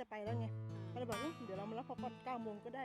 จะไปแล้วไงก็เลยบอกเอ้ยเดี๋ยวเรามารับพอก่อนเก้าโมงก็ได้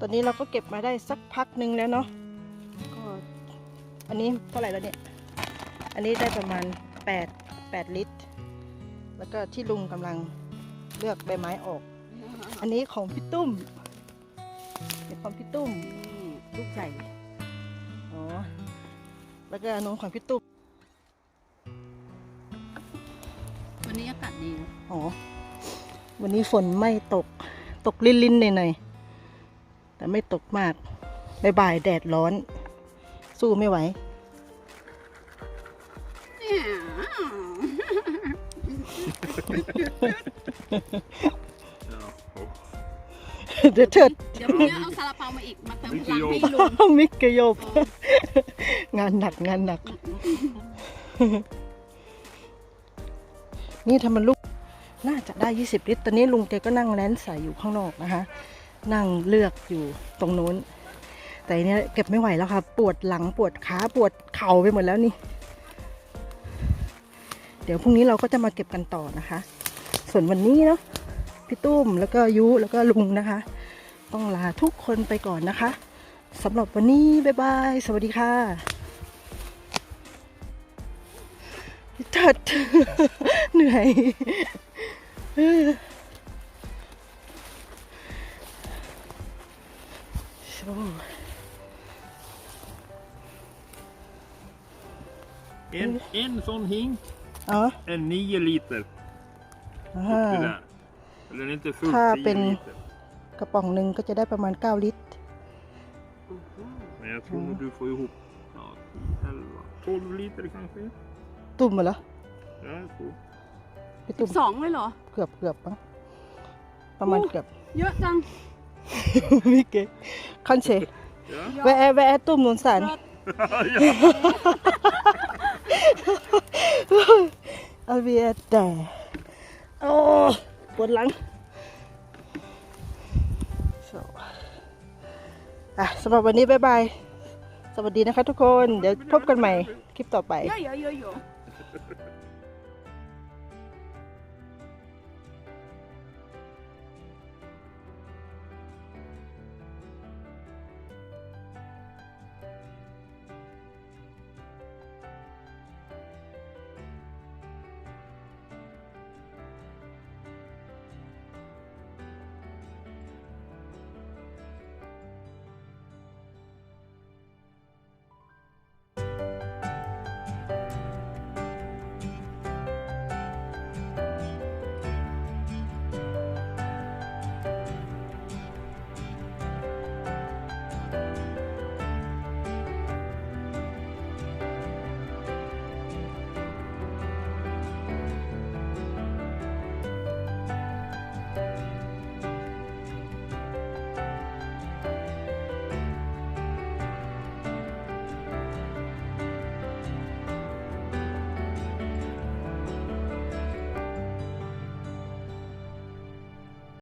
ตอนนี้เราก็เก็บมาได้สักพักหนึ่งแล้วเนาะก็อันนี้เท่าไหร่แล้วเนี่ย อันนี้ได้ประมาณ 8 8 ลิตร แล้วก็ที่ลุงกำลังเลือกใบไม้ออก อันนี้ของพี่ตุ้มเป็นของพี่ตุ้มลูกใหญ่อ๋อแล้วก็อันนู้นของพี่ตุ้มวันนี้อากาศดีนะอ๋อวันนี้ฝนไม่ตกตกลินๆหน่อยๆ แต่ไม่ตกมากบ่ายๆแดดร้อน สู้ไม่ไหว เดี๋ยวเถิดเดี๋ยวพรุ่งนี้เอาซาลาเปามาอีก มาเติมพลังให้ลุงมิกกะโยบ งานหนักงานหนัก นี่ถ้ามันลูก น่าจะได้ 20 ลิตร ตอนนี้ลุงแกก็นั่งแลนใส่อยู่ข้างนอกนะคะ นั่งเลือกอยู่ตรงนู้น แต่อันเนี้ยเก็บไม่ไหวแล้วค่ะ ปวดหลังปวดขาปวดเข่าไปหมดแล้วนี่ เดี๋ยวพรุ่งนี้เราก็จะมาเก็บกันต่อนะคะ ส่วนวันนี้เนาะพี่ตุ้มแล้วก็ยุแล้วก็ลุงนะคะ ต้องลาทุกคนไปก่อนนะคะสำหรับวันนี้บ๊ายบายสวัสดีค่ะพี่ทัดเหนื่อย โอ้ En, en sån hink อ๋อ är 9 liter. อ่า Det där. Eller den är inte fullt Här 10 pen- liter. กระป๋องหนึ่งก็จะได้ประมาณ 9 ลิตร Men jag tror nog du får ihop ja, 11, 12 liter kanske. ตุ่มเหรอ Ja, jag tror. พี่ตุ่มสองเลยเหรอ เกือบเกือบมั้งประมาณเกือบ เยอะจัง มิเกคันเช Ja. แวะแวะตุ่มนนสัน ja. อาเวียแต่โอ้ปวดหลัง so อะสำหรับวันนี้บ๊ายบาย สวัสดีนะคะทุกคน เดี๋ยวพบกันใหม่คลิปต่อไปเยอะ